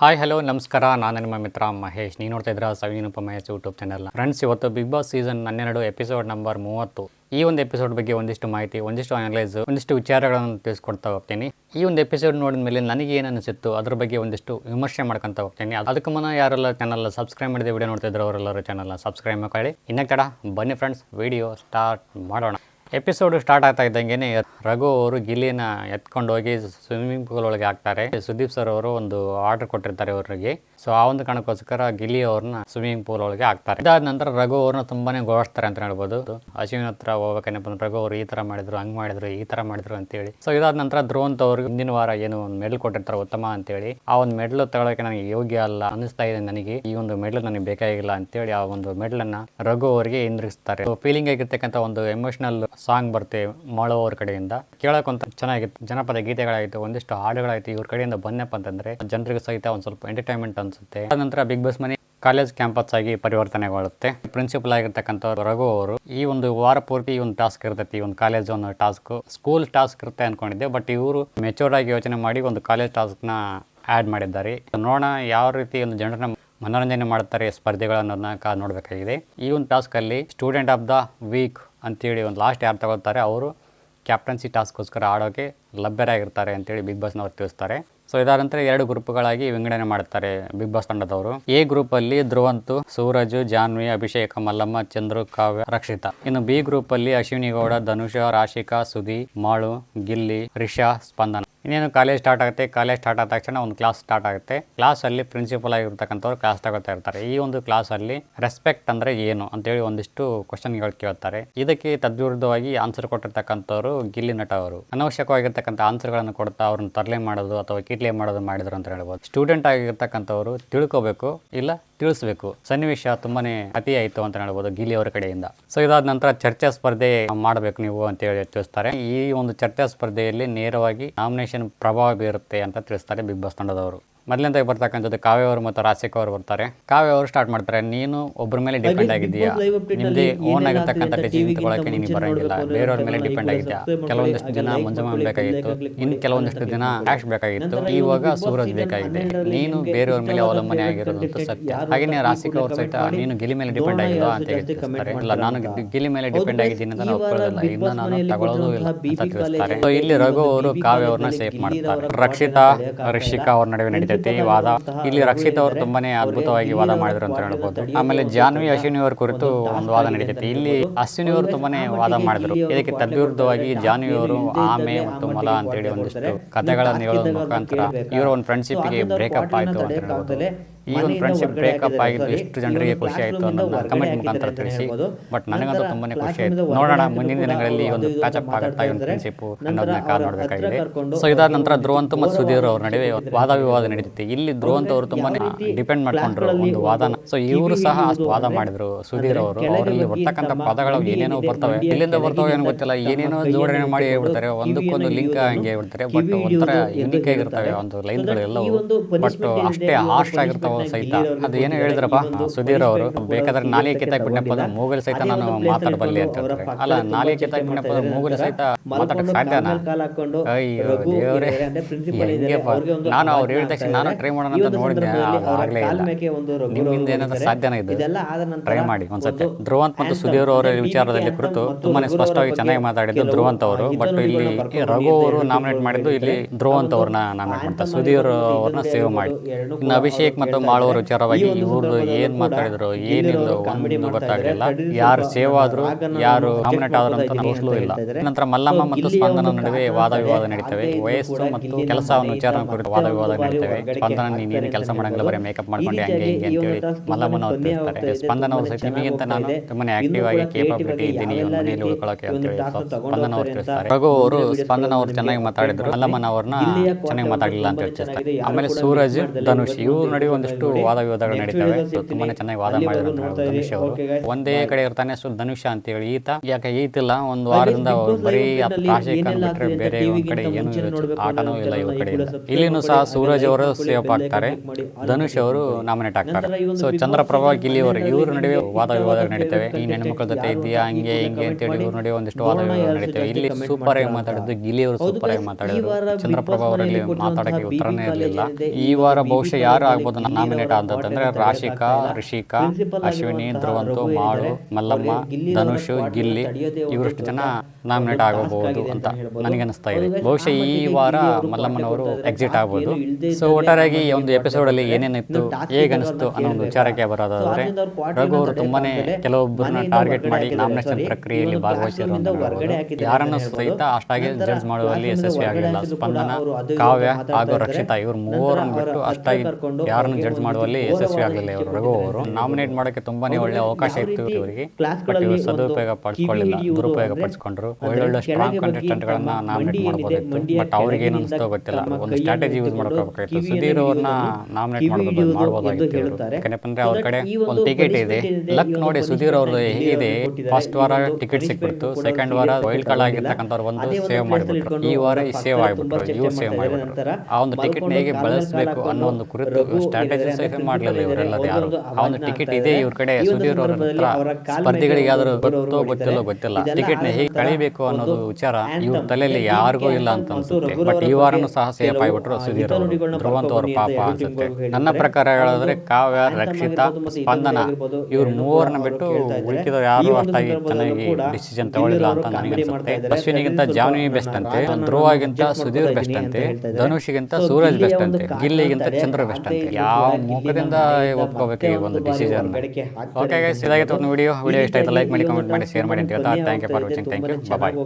Hi hello ನಮಸ್ಕಾರ. ನಾನು ನಿಮ್ಮ ಮಿತ್ರ ಮಹೇಶ್. ನೀವು ನೋಡ್ತಾ ಇದ್ರೆ ಸವಿನೂಪ ಮಹೇಶ್ ಯೂಟ್ಯೂಬ್ ಚಾನಲ್ ಫ್ರೆಂಡ್ಸ್ ಇವತ್ತು ಬಿಗ್ ಬಾಸ್ ಸೀಸನ್ ಹನ್ನೆರಡು ಎಪಿಸೋಡ್ ನಂಬರ್ ಮೂವತ್ತು. ಈ ಒಂದು ಎಪಿಸೋಡ್ ಬಗ್ಗೆ ಒಂದಿಷ್ಟು ಮಾಹಿತಿ, ಒಂದಿಷ್ಟು ಅನಲೈಸ್ ಒಂದಿಷ್ಟು ವಿಚಾರಗಳನ್ನು ತಿಳಿಸ್ಕೊಡ್ತಾ ಹೋಗ್ತೀನಿ. ಈ ಒಂದು ಎಪಿಸೋಡ್ ನೋಡಿದ ಮೇಲೆ ನನಗೆ ಏನು ಅನ್ಸಿತ್ತು, ಅದ್ರ ಬಗ್ಗೆ ಒಂದಿಷ್ಟು ವಿಮರ್ಶೆ ಮಾಡ್ಕೊಂತ ಹೋಗ್ತೀನಿ. ಅದಕ್ಕೆ ಮುನ್ನ ಯಾರೆಲ್ಲ ಚಾನಲ್ ಸಬ್ಸ್ಕ್ರೈಬ್ ಮಾಡಿದ ವಿಡಿಯೋ ನೋಡ್ತಾ ಇದ್ರು ಅವರೆಲ್ಲರೂ ಚಾನಲ್ ಸಬ್ಸ್ಕ್ರೈಬ್ ಮಾಡ್ಕೊಳ್ಳಿ. ಇನ್ನ ತಡ ಬನ್ನಿ ಫ್ರೆಂಡ್ಸ್ ವಿಡಿಯೋ ಸ್ಟಾರ್ಟ್ ಮಾಡೋಣ. ಎಪಿಸೋಡ್ ಸ್ಟಾರ್ಟ್ ಆಗ್ತಾ ಇದ್ದಂಗೆ ರಘು ಅವರು ಗಿಲಿನ ಎತ್ಕೊಂಡು ಹೋಗಿ ಸ್ವಿಮ್ಮಿಂಗ್ ಪೂಲ್ ಒಳಗೆ ಹಾಕ್ತಾರೆ. ಸುದೀಪ್ ಸರ್ ಅವರು ಒಂದು ಆರ್ಡರ್ ಕೊಟ್ಟಿರ್ತಾರೆ ಅವರಿಗೆ. ಸೊ ಆ ಒಂದು ಕಾರಣಕ್ಕೋಸ್ಕರ ಗಿಲ್ಲಿ ಅವ್ರನ್ನ ಸ್ವಿಮ್ಮಿಂಗ್ ಪೂಲ್ ಒಳಗೆ ಹಾಕ್ತಾರೆ. ಇದಾದ ನಂತರ ರಘು ಅವ್ರನ್ನ ತುಂಬಾನೇ ಗೋಳಿಸ್ತಾರೆ ಅಂತ ಹೇಳ್ಬೋದು. ಅಶ್ವಿನ್ ಹತ್ರ ಹೋಗ್ಬೇಕೇನಪ್ಪ ಅಂದ್ರೆ ರಘು ಅವ್ರು ಈ ತರ ಮಾಡಿದ್ರು, ಹಂಗ್ ಮಾಡಿದ್ರು, ಈ ತರ ಮಾಡಿದ್ರು ಅಂತೇಳಿ. ಸೊ ಇದಾದ ನಂತರ ಧ್ರುವಂತ ಅವ್ರಿಗೆ ಹಿಂದಿನ ವಾರ ಏನು ಒಂದು ಮೆಡಲ್ ಕೊಟ್ಟಿರ್ತಾರೆ, ಉತ್ತಮ ಅಂತೇಳಿ. ಆ ಒಂದು ಮೆಡಲ್ ತಗೊಳಕ್ಕೆ ನನಗೆ ಯೋಗ್ಯ ಅಲ್ಲ. ಅನಿಸ್ತಾ ಇದೆ ನನಗೆ. ಈ ಒಂದು ಮೆಡಲ್ ನನಗೆ ಬೇಕಾಗಿಲ್ಲ ಅಂತೇಳಿ ಆ ಒಂದು ಮೆಡಲ್ ಅನ್ನ ರಘು ಅವರಿಗೆ ಹಿಂದಿರುಗಿಸ್ತಾರೆ. ಫೀಲಿಂಗ್ ಆಗಿರ್ತಕ್ಕಂಥ ಒಂದು ಎಮೋಷನಲ್ ಸಾಂಗ್ ಬರುತ್ತೆ ಮಾಳೋ ಅವ್ರ ಕಡೆಯಿಂದ. ಅಂತ ಚೆನ್ನಾಗಿತ್ತು. ಜನಪದ ಗೀತೆಗಳಾಯಿತು, ಒಂದಿಷ್ಟು ಹಾಡುಗಳಾಯಿತು. ಇವ್ರ ಕಡೆಯಿಂದ ಬಂದಪ್ಪ ಅಂತಂದ್ರೆ, ಜನರಿಗೆ ಸಹಿತ ಒಂದು ಸ್ವಲ್ಪ ಎಂಟರ್ಟೈನ್ಮೆಂಟ್ ಅನ್ಸುತ್ತೆ. ನಂತರ ಬಿಗ್ ಬಾಸ್ ಮನೆ ಕಾಲೇಜ್ ಕ್ಯಾಂಪಸ್ ಆಗಿ ಪರಿವರ್ತನೆಗೊಳ್ಳುತ್ತೆ. ಪ್ರಿನ್ಸಿಪಲ್ ಆಗಿರ್ತಕ್ಕಂಥ ರಘು ಅವರು ಈ ಒಂದು ವಾರ ಪೂರ್ತಿ ಒಂದು ಟಾಸ್ಕ್ ಇರ್ತೈತಿ ಒಂದು ಕಾಲೇಜ್ ಒಂದು ಟಾಸ್ಕ್ ಸ್ಕೂಲ್ ಟಾಸ್ಕ್ ಇರುತ್ತೆ ಅನ್ಕೊಂಡಿದ್ದೆ ಬಟ್ ಇವರು ಮೆಚೂರ್ ಆಗಿ ಯೋಚನೆ ಮಾಡಿ ಒಂದು ಕಾಲೇಜ್ ಟಾಸ್ಕ್ನ ಆ್ಯಡ್ ಮಾಡಿದ್ದಾರೆ. ನೋಡೋಣ ಯಾವ ರೀತಿ ಒಂದು ಜನರನ್ನ ಮನೋರಂಜನೆ ಮಾಡ್ತಾರೆ ಸ್ಪರ್ಧೆಗಳನ್ನ ಕಾ ನೋಡಬೇಕಾಗಿದೆ. ಈ ಒಂದು ಟಾಸ್ಕಲ್ಲಿ ಸ್ಟೂಡೆಂಟ್ ಆಫ್ ದ ವೀಕ್ ಅಂತೇಳಿ ಒಂದು ಲಾಸ್ಟ್ ಯಾರು ತಗೊಳ್ತಾರೆ, ಅವರು ಕ್ಯಾಪ್ಟನ್ಸಿ ಟಾಸ್ಕ್ಗೋಸ್ಕರ ಆಡೋಕೆ ಲಭ್ಯರಾಗಿರ್ತಾರೆ ಅಂತೇಳಿ ಬಿಗ್ ಬಾಸ್ನವ್ರು ತಿಳಿಸ್ತಾರೆ. ಸೊ ಇದಾದ ನಂತರ ಎರಡು ಗ್ರೂಪ್ಗಳಾಗಿ ವಿಂಗಡಣೆ ಮಾಡ್ತಾರೆ ಬಿಗ್ ಬಾಸ್ ತಂಡದವರು. ಎ ಗ್ರೂಪ್ ಅಲ್ಲಿ ಧ್ರುವಂತು, ಸೂರಜ್, ಜಾನ್ವಿ, ಅಭಿಷೇಕ, ಮಲ್ಲಮ್ಮ, ಚಂದ್ರು, ಕಾವ್ಯ, ರಕ್ಷಿತಾ. ಇನ್ನು ಬಿ ಗ್ರೂಪ್ ಅಲ್ಲಿ ಅಶ್ವಿನಿ ಗೌಡ ಧನುಷ, ರಾಶಿಕಾ ಸುದಿ ಮಾಳು, ಗಿಲ್ಲಿ, ರಿಷಾ, ಸ್ಪಂದನ. ಇನ್ನೇನು ಕಾಲೇಜ್ ಸ್ಟಾರ್ಟ್ ಆಗುತ್ತೆ, ಕಾಲೇಜ್ ಸ್ಟಾರ್ಟ್ ಆದ ತಕ್ಷಣ ಒಂದು ಕ್ಲಾಸ್ ಸ್ಟಾರ್ಟ್ ಆಗುತ್ತೆ. ಕ್ಲಾಸ್ ಅಲ್ಲಿ ಪ್ರಿನ್ಸಿಪಲ್ ಆಗಿರ್ತಕ್ಕಂಥವ್ರು ಕ್ಲಾಸ್ ತಗೋತಾ ಇರ್ತಾರೆ. ಈ ಒಂದು ಕ್ಲಾಸ್ ಅಲ್ಲಿ ರೆಸ್ಪೆಕ್ಟ್ ಅಂದ್ರೆ ಏನು ಅಂತೇಳಿ ಒಂದಿಷ್ಟು ಕ್ವಶನ್ಗಳು ಕೇಳ್ತಾರೆ. ಇದಕ್ಕೆ ತದ್ವಿರುದ್ಧವಾಗಿ ಆನ್ಸರ್ ಕೊಟ್ಟಿರ್ತಕ್ಕಂಥವ್ರು ಗಿಲ್ಲಿ ನಟ ಅವರು. ಅನವಶ್ಯಕವಾಗಿರ್ತಕ್ಕಂಥ ಆನ್ಸರ್ಗಳನ್ನು ಕೊಡ್ತಾ ಅವ್ರನ್ನ ತರಲೆ ಮಾಡೋದು ಅಥವಾ ಕಿಟ್ಲೆ ಮಾಡೋದು ಮಾಡಿದ್ರು ಅಂತ ಹೇಳ್ಬೋದು. ಸ್ಟೂಡೆಂಟ್ ಆಗಿರ್ತಕ್ಕಂಥವ್ರು ತಿಳ್ಕೋಬೇಕು, ಇಲ್ಲ ತಿಳಿಸ್ಬೇಕು. ಸನ್ನಿವೇಶ ತುಂಬಾನೇ ಅತಿ ಆಯಿತು ಅಂತ ಹೇಳ್ಬೋದು ಗಿಲಿ ಅವರ ಕಡೆಯಿಂದ. ಸೊ ಇದಾದ ನಂತರ ಚರ್ಚಾ ಸ್ಪರ್ಧೆ ಮಾಡಬೇಕು ನೀವು ಅಂತ ಹೇಳಿ ತಿಳಿಸ್ತಾರೆ. ಈ ಒಂದು ಚರ್ಚಾ ಸ್ಪರ್ಧೆಯಲ್ಲಿ ನೇರವಾಗಿ ನಾಮಿನೇಷನ್ ಪ್ರಭಾವ ಬೀರುತ್ತೆ ಅಂತ ತಿಳಿಸ್ತಾರೆ ಬಿಗ್ ಬಾಸ್ ತಂಡದವರು. ಮೊದಲಿಂದ ಬರ್ತಕ್ಕಂಥದ್ದು ಕಾವ್ಯ ಅವರು ಮತ್ತು ರಾಸಿಕ್ ಅವರು ಬರ್ತಾರೆ. ಕಾವ್ಯ ಅವರು ಸ್ಟಾರ್ಟ್ ಮಾಡ್ತಾರೆ. ನೀನು ಒಬ್ಬರ ಮೇಲೆ ಡಿಪೆಂಡ್ ಆಗಿದೆಯಾ ನಿಮ್ದೇ ಓನ್ ಆಗಿರ್ತಕ್ಕಂಥ ಡಿಸಿಷನ್ ತಗೊಳಕ್ಕೆ ನಿಮಗೆ ಬರೋಂಗಿಲ್ಲ. ಬೇರೆಯವ್ರ ಮೇಲೆ ಡಿಪೆಂಡ್ ಆಗಿದ್ಯಾ? ಕೆಲವೊಂದಷ್ಟು ಜನ ಮುಂಜಾನೆ ಬೇಕಾಗಿತ್ತು. ಇನ್ನು ಕೆಲವೊಂದಷ್ಟು ದಿನ ಆಶ್ ಬೇಕಾಗಿತ್ತು. ಇವಾಗ ಸೂರಜ್ ಬೇಕಾಗಿದೆ. ನೀನು ಬೇರೆಯವ್ರ ಮೇಲೆ ಅವಲಂಬನೆ ಆಗಿರೋದು ಸತ್ಯ. ಹಾಗೆ ರಾಸಿಕ್ ಅವ್ರ ಸಹಿತ ನೀನು ಗಿಲಿ ಮೇಲೆ ಡಿಪೆಂಡ್ ಆಗಿಲ್ಲ ಅಂತ ಹೇಳ್ತಾರೆ ಇಲ್ಲ ನಾನು ಗಿಲಿ ಮೇಲೆ ಡಿಪೆಂಡ್ ಆಗಿದ್ದೀನಿ ಅಂತ ನಾನು ಒಪ್ಕೊಳ್ಳೋದಿಲ್ಲ. ಇನ್ನು ನಾನು ತಗೊಳ್ಳೋದು ಇಲ್ಲ ಅಂತ ತಿಳಿಸ್ತಾರೆ ಸೊ ಇಲ್ಲಿ ರಘು ಅವರು ಕಾವ್ಯ ಅವ್ರನ್ನ ಸೇಫ್ ಮಾಡ್ತಾರೆ ರಕ್ಷಿತಾ ರಕ್ಷಿಕಾ ಅವ್ರ ನಡುವೆ ನಡೀತೈತಿ ಈ ವಾದ. ಇಲ್ಲಿ ರಕ್ಷಿತ್ ಅವರು ತುಂಬಾನೇ ಅದ್ಭುತವಾಗಿ ವಾದ ಮಾಡಿದ್ರು ಅಂತ ಹೇಳ್ಬೋದು. ಆಮೇಲೆ ಜಾನ್ವಿ ಅಶ್ವಿನಿ ಅವ್ರ ಕುರಿತು ಒಂದು ವಾದ ನಡೀತೈತಿ ಇಲ್ಲಿ ಅಶ್ವಿನಿ ಅವರು ತುಂಬಾನೇ ವಾದ ಮಾಡಿದ್ರು. ಇದಕ್ಕೆ ತದ್ವಿರುದ್ಧವಾಗಿ ಜಾನ್ವಿ ಅವರು ಆಮೆ ಮತ್ತು ಮೊಲ ಅಂತೇಳಿ ಒಂದಿಷ್ಟು ಕಥೆಗಳನ್ನು ಹೇಳೋದ್ರ ಮುಖಾಂತರ ಇವರ ಒಂದು ಫ್ರೆಂಡ್ಶಿಪ್ಗೆ ಬ್ರೇಕಪ್ ಆಯ್ತು ಅಂತ ಹೇಳ್ಬೋದು. ಈ ಒಂದು ಫ್ರೆಂಡ್ಶಿಪ್ ಬ್ರೇಕಪ್ ಆಗಿದ್ದು ಎಷ್ಟು ಜನರಿಗೆ ಖುಷಿ ಆಯಿತು ಅನ್ನೋದನ್ನ ಕಮೆಂಟ್ ಮುಖಾಂತರ ತಿಳಿಸಿ. ಬಟ್ ನನಗಂತೂ ತುಂಬಾನೇ ಖುಷಿ ಆಯಿತು. ನೋಡೋಣ ಮುಂದಿನ ದಿನಗಳಲ್ಲಿ ಈ ಒಂದು ಪ್ಯಾಚಪ್ ಆಗುತ್ತಾ ಈ ಒಂದು ಫ್ರೆಂಡ್ಶಿಪ್ ಅನ್ನೋದನ್ನ ಕಾರ್ ನೋಡಬೇಕಾಗಿದೆ. ಸೊ ಇದಾದ ನಂತರ ಧ್ರುವಂತ ಮತ್ತು ಸುಧೀರ್ ಅವ್ರ ನಡುವೆ ವಾದ ವಿವಾದ ನಡೀತಿತ್ತು. ಇಲ್ಲಿ ಧ್ರುವಂತ ಅವರು ತುಂಬಾನೇ ಡಿಪೆಂಡ್ ಮಾಡ್ಕೊಂಡ್ರು ಒಂದು ವಾದನ. ಸೊ ಇವರು ಸಹ ಅಷ್ಟು ವಾದ ಮಾಡಿದ್ರು ಸುಧೀರ್ ಅವರು. ಅವರಲ್ಲಿ ಬರ್ತಕ್ಕಂಥ ಪದಗಳು ಏನೇನೋ ಬರ್ತವೆ. ಇಲ್ಲಿಂದ ಬರ್ತವೆ ಏನೋ ಗೊತ್ತಿಲ್ಲ. ಏನೇನೋ ಜೋಡಣೆ ಮಾಡಿ ಹೇಳ್ಬಿಡ್ತಾರೆ. ಒಂದಕ್ಕೊಂದು ಲಿಂಕ್ ಹಂಗೆ ಹೇಳ್ಬಿಡ್ತಾರೆ. ಬಟ್ ಒಂಥರ ಯುನಿಕ್ ಆಗಿರ್ತವೆ ಒಂದು ಲೈನ್ಗಳು ಎಲ್ಲವೂ ಬಟ್ ಅಷ್ಟೇ ಹಾಸ್ಟ್ ಆಗಿರ್ತಾವ ಸಹಿತ ಅದು ಏನು ಹೇಳಿದ್ರಪ್ಪ? ಸುಧೀರ್ ಅವರು ಬೇಕಾದ್ರೆ ನಾಲಿಗೆ ಕಿತ್ತಾಗಿ ಬಿಡ್ನಪ್ಪ ಅಂದ್ರೆ ಮೂಗಲ್ ಸಹಿತ ನಾನು ಮಾತಾಡಬಲ್ಲೆ ಅಂತ ಹೇಳ್ತಾರೆ. ಅಲ್ಲ ನಾಲಿಗೆ ಕಿತ್ತಾಗಿ ಬಿಡ್ನಪ್ಪ ಅಂದ್ರೆ ಮೂಗಲ್ ಸಹಿತ ಮಾತಾಡಕ್ ಸಾಧ್ಯನಾ ಅಯ್ಯೋ ದೇವ್ರೆ. ನಾನು ಅವ್ರು ಹೇಳಿದ ತಕ್ಷಣ ನಾನು ಟ್ರೈ ಮಾಡೋಣ ಅಂತ ನೋಡಿದ್ದೆ ಆಗ್ಲೇ ಇಲ್ಲ. ನಿಮ್ಮಿಂದ ಏನಾದ್ರೂ ಸಾಧ್ಯನ ಇದೆ? ಟ್ರೈ ಮಾಡಿ ಒಂದ್ಸತಿ. ಧ್ರುವಂತ್ ಮತ್ತು ಸುಧೀರ್ ಅವರ ವಿಚಾರದಲ್ಲಿ ಕುರಿತು ತುಂಬಾನೇ ಸ್ಪಷ್ಟವಾಗಿ ಚೆನ್ನಾಗಿ ಮಾತಾಡಿದ್ದು ಧ್ರುವಂತ್ ಅವರು. ಬಟ್ ಇಲ್ಲಿ ರಘು ಅವರು ನಾಮಿನೇಟ್ ಮಾಡಿದ್ದು ಇಲ್ಲಿ ಧ್ರುವಂತ್ ಅವ್ರನ್ನ ನಾಮಿನೇಟ್ ಮಾಡ್ತಾರೆ. ಸುಧೀರ್ ಅವ್ರನ್ನ ಸೇವ್ ಮಾಡಿ ಇನ್ನು ಅಭಿಷೇಕ್ ಮತ್ತು ಮಾಳುವರ ವಿಚಾರವಾಗಿ ಇವರು ಏನ್ ಮಾತಾಡಿದ್ರು ಏನಿಲ್ಲ ಒಂದು ಗೊತ್ತಾಗಲಿಲ್ಲ. ಯಾರು ಸೇವ್ ಆದ್ರು ಯಾರು ನಾಮಿನೇಟ್ ಆದ್ರು ಅಂತ ನೋಡ್ಲೂ ಇಲ್ಲ ನಂತರ ಮಲ್ಲಮ್ಮ ಮತ್ತು ಸ್ಪಂದನ ನಡುವೆ ವಾದ ವಿವಾದ ನಡೀತವೆ. ವಯಸ್ಸು ಮತ್ತು ಕೆಲಸವನ್ನು ವಿಚಾರ ಕುರಿತು ವಾದ ವಿವಾದ ನಡೀತವೆ. ಸ್ಪಂದನ ನೀನೇನು ಕೆಲಸ ಮಾಡಂಗಿಲ್ಲ ಬರೀ ಮೇಕಪ್ ಮಾಡ್ಕೊಂಡು ಹಂಗೆ ಹಿಂಗೆ ಅಂತೇಳಿ ಮಲ್ಲಮ್ಮನ ಅವ್ರು ತಿಳಿಸ್ತಾರೆ. ಸ್ಪಂದನ ಅವ್ರು ಸಹಿತ ನಿಮಗಿಂತ ನಾನು ತುಂಬಾನೇ ಆಕ್ಟಿವ್ ಆಗಿ ಕೇಪಬಿಲಿಟಿ ಇದ್ದೀನಿ ಮನೆಯಲ್ಲಿ ಉಳ್ಕೊಳ್ಳೋಕೆ ಅಂತೇಳಿ ಸ್ಪಂದನ ಅವ್ರು ತಿಳಿಸ್ತಾರೆ ರಘು ಅವರು ಸ್ಪಂದನ ಅವರು ಚೆನ್ನಾಗಿ ಮಾತಾಡಿದ್ರು ಮಲ್ಲಮ್ಮನ ಅವ್ರನ್ನ ಚೆನ್ನಾಗಿ ಮಾತಾಡಲಿಲ್ಲ ಅಂತ ಹೇಳ್ತಾರೆ ಆಮೇಲೆ ಸೂರಜ್ ಧನುಷ್ ಇವ್ರ ನಡುವೆ ಒಂದಿಷ್ಟು ಒಂದಿಷ್ಟು ವಾದ ವಿವಾದಗಳು ನಡೀತವೆ? ಸೊ ತುಂಬಾನೇ ಚೆನ್ನಾಗಿ ವಾದ ಮಾಡಿದ್ರು ಒಂದೇ ಕಡೆ ಇರ್ತಾನೆ ಸೊ ಧನುಷ ಅಂತೇಳಿ. ಈತ ಯಾಕೆ ಈತಿಲ್ಲ? ಒಂದು ವಾರದಿಂದ ಬರೀ ಕಂಡ್ಬಿಟ್ರೆ ಬೇರೆ ಒಂದ್ ಕಡೆ ಏನು ಆಟನೂ ಇಲ್ಲ ಇವ್ರ ಕಡೆ. ಇಲ್ಲಿನೂ ಸಹ ಸೂರಜ್ ಅವರು ಸೇಫ್ ಆಗ್ತಾರೆ. ಧನುಷ್ ಅವರು ನಾಮಿನೇಟ್ ಆಗ್ತಾರೆ. ಸೊ ಚಂದ್ರಪ್ರಭಾ ಗಿಲಿಯವರು ಅವರು ಇವ್ರ ನಡುವೆ ವಾದ ವಿವಾದಗಳು ನಡೀತವೆ. ಈ ಹೆಣ್ಮಕ್ಳ ಜೊತೆ ಇದೆಯಾ ಹಂಗೆ ಹಿಂಗೆ ಅಂತೇಳಿ ಇವ್ರ ನಡುವೆ ಒಂದಿಷ್ಟು ವಾದ ವಿವಾದ ನಡೀತವೆ. ಇಲ್ಲಿ ಸೂಪರ್ ಆಗಿ ಮಾತಾಡಿದ್ದು ಗಿಲಿಯವರು ಅವರು ಸೂಪರ್ ಆಗಿ ಮಾತಾಡಿದ್ರು ಚಂದ್ರಪ್ರಭಾ ಅವರಲ್ಲಿ ಮಾತಾಡಕ್ಕೆ ಉತ್ತರನೇ ಇರಲಿಲ್ಲ ಈ ವಾರ ಬಹುಶಃ ಯಾರು ಆಗ್ಬೋದು ನಾಮಿನೇಟ್ ಆದಂತಂದ್ರೆ ರಾಶಿಕಾ ರಿಷಿಕಾ ಅಶ್ವಿನಿ ಧ್ರುವಂತು ಮಾಳು ಮಲ್ಲಮ್ಮ ಧನುಷ್ ಗಿಲ್ಲಿ ಇವರಷ್ಟು ಜನ ನಾಮಿನೇಟ್ ಆಗಬಹುದು ಅಂತ ನನಗೆ ಅನಿಸ್ತಾ ಇದೆ. ಬಹುಶಃ ಈ ವಾರ ಮಲ್ಲಮ್ಮನವರು ಎಕ್ಸಿಟ್ ಆಗ್ಬೋದು. ಸೊ ಒಟ್ಟಾರೆಯಾಗಿ ಈ ಒಂದು ಎಪಿಸೋಡ್ ಅಲ್ಲಿ ಏನೇನಿತ್ತು ಹೇಗೆ ಅನಿಸ್ತು ಅನ್ನೋ ಒಂದು ವಿಚಾರಕ್ಕೆ ಬರೋದಾದ್ರೆ ರಘು ಅವರು ತುಂಬಾನೇ ಕೆಲವೊಬ್ಬರನ್ನ ಟಾರ್ಗೆಟ್ ಮಾಡಿ ನಾಮಿನೇಷನ್ ಪ್ರಕ್ರಿಯೆಯಲ್ಲಿ ಭಾಗವಹಿಸಿರುವಂತ ಯಾರನ್ನು ಸಹಿತ ಅಷ್ಟಾಗಿ ಜಡ್ಜ್ ಮಾಡುವಲ್ಲಿ ಯಶಸ್ವಿ ಆಗಲಿಲ್ಲ ಸ್ಪಂದನ ಕಾವ್ಯ ಹಾಗೂ ರಕ್ಷಿತಾ ಇವರು ಮೂವರನ್ನು ಬಿಟ್ಟು ಅಷ್ಟಾಗಿ ಯಾರನ್ನು ಜಡ್ಜ್ ಮಾಡುವಲ್ಲಿ ಯಶಸ್ವಿ ಆಗಲಿಲ್ಲ ಇವರು. ರಘು ಅವರು ನಾಮಿನೇಟ್ ಮಾಡೋಕೆ ತುಂಬಾನೇ ಒಳ್ಳೆ ಅವಕಾಶ ಇತ್ತು ಇವರಿಗೆ. ಬಟ್ ಇವರು ಸದುಪಯೋಗ ಪಡಿಸ್ಕೊಳ್ಳಿಲ್ಲ ದುರುಪಯೋಗ ಪಡಿಸ್ಕೊಂಡ್ರು. ಒಳ್ಳೊಳ್ಳೆ ಸ್ಟ್ರಾಂಗ್ ಕಂಟೆಸ್ಟೆಂಟ್ ಗಳನ್ನ ನಾಮಿನೇಟ್ ಮಾಡಬಹುದಿತ್ತು ಬಟ್ ಅವ್ರಿಗೆ ಏನು ಅನಿಸ್ತೋ ಗೊತ್ತಿಲ್ಲ. ಒಂದು ಸ್ಟ್ರಾಟಜಿ ಯೂಸ್ ಮಾಡ್ಕೋಬೇಕಾಯ್ತು ಸುಧೀರ್ ಅವ್ರನ್ನ ನಾಮಿನೇಟ್ ಮಾಡಬಹುದು ಮಾಡಬಹುದಾಗಿತ್ತು ಇವ್ರು. ಯಾಕಂದ್ರೆ ಅವ್ರ ಕಡೆ ಒಂದು ಟಿಕೆಟ್ ಇದೆ. ಲಕ್ ನೋಡಿ ಸುಧೀರ್ ಅವ್ರದ್ದು ಹೇಗಿದೆ. ಫಸ್ಟ್ ವಾರ ಟಿಕೆಟ್ ಸಿಕ್ಬಿಡ್ತು. ಸೆಕೆಂಡ್ ವಾರ ವೈಲ್ಡ್ ಕಾರ್ಡ್ ಆಗಿರ್ತಕ್ಕಂಥವ್ರು ಒಂದು ಸೇವ್ ಮಾಡಿಬಿಟ್ರು. ಈ ವಾರ ಈ ಸೇವ್ ಆಗಿಬಿಟ್ರು. ಇವ್ರು ಸೇವ್ ಮಾಡಿಬಿಟ್ರು. ಆ ಒಂದು ಟಿಕೆಟ್ ಹೇಗೆ ಬಳಸಬೇಕು ಅನ್ನೋ ಒಂದು ಕುರಿತು ಸ್ಟ್ರಾಟಜಿ ಸಹ ಮಾಡಲಿಲ್ಲ ಇವರೆಲ್ಲದ ಯಾರು? ಒಂದು ಟಿಕೆಟ್ ಇದೆ ಇವ್ರ ಕಡೆ ಸುಧೀರ್ ಅವರ ಸ್ಪರ್ಧಿಗಳಿಗೆ ಯಾವ್ದಾದ್ರು ಗೊತ್ತೋ ಗೊತ್ತಿಲ್ಲೋ. ಗೊತ್ತಿಲ್ಲ. ಟಿಕೆಟ್ನ ಹೇಗೆ ಕಳಿಬೇಕು ಅನ್ನೋದು ವಿಚಾರ ಇವ್ರ ತಲೆಯಲ್ಲಿ ಯಾರಿಗೂ ಇಲ್ಲ ಅಂತ ಅನ್ಸುತ್ತೆ ಬಟ್ ಈ ವಾರನೂ ಸಹ ಸೇಫ್ ಆಗಿಬಿಟ್ರು ಸುಧೀರ್ ಅವರು. ಧ್ರುವಂತ ಅವ್ರ ಪಾಪ ಅನ್ಸುತ್ತೆ. ನನ್ನ ಪ್ರಕಾರ ಹೇಳಿದ್ರೆ ಕಾವ್ಯ ರಕ್ಷಿತಾ ಸ್ಪಂದನ ಇವ್ರ ಮೂವರನ್ನ ಬಿಟ್ಟು ಉಳಿಕಿದ ಯಾರು ಅಷ್ಟಾಗಿ ಚೆನ್ನಾಗಿ ಡಿಸಿಷನ್ ತಗೊಳ್ಳಿಲ್ಲ ಅಂತ ನನಗೆ ಅನ್ಸುತ್ತೆ ಅಶ್ವಿನಿಗಿಂತ ಜಾನ್ವಿ ಬೆಸ್ಟ್ ಅಂತೆ ಧ್ರುವಗಿಂತ ಸುಧೀರ್ ಬೆಸ್ಟ್ ಅಂತೆ. ಧನುಷಿಗಿಂತ ಸೂರಜ್ ಬೆಸ್ಟ್ ಅಂತೆ. ಗಿಲ್ಲಿಗಿಂತ ಚಂದ್ರ ಬೆಸ್ಟ್ ಅಂತೆ ಯಾವ ಮುಖದಿಂದ ಒಪ್ಕೋಬೇಕು ಈ ಒಂದು ಡಿಸಿಷನ್ ಓಕೆ ಗೈಸ್ ಇದಾಗಿತ್ತು ಒಂದು ವಿಡಿಯೋ ವಿಡಿಯೋ ಇಷ್ಟ ಆಯ್ತು ಲೈಕ್ ಮಾಡಿ ಕಮೆಂಟ್ ಮಾಡಿ ಶೇರ್ ಮಾಡಿ ಅಂತ ಹೇಳ್ತಾ thank you for watching thank you bye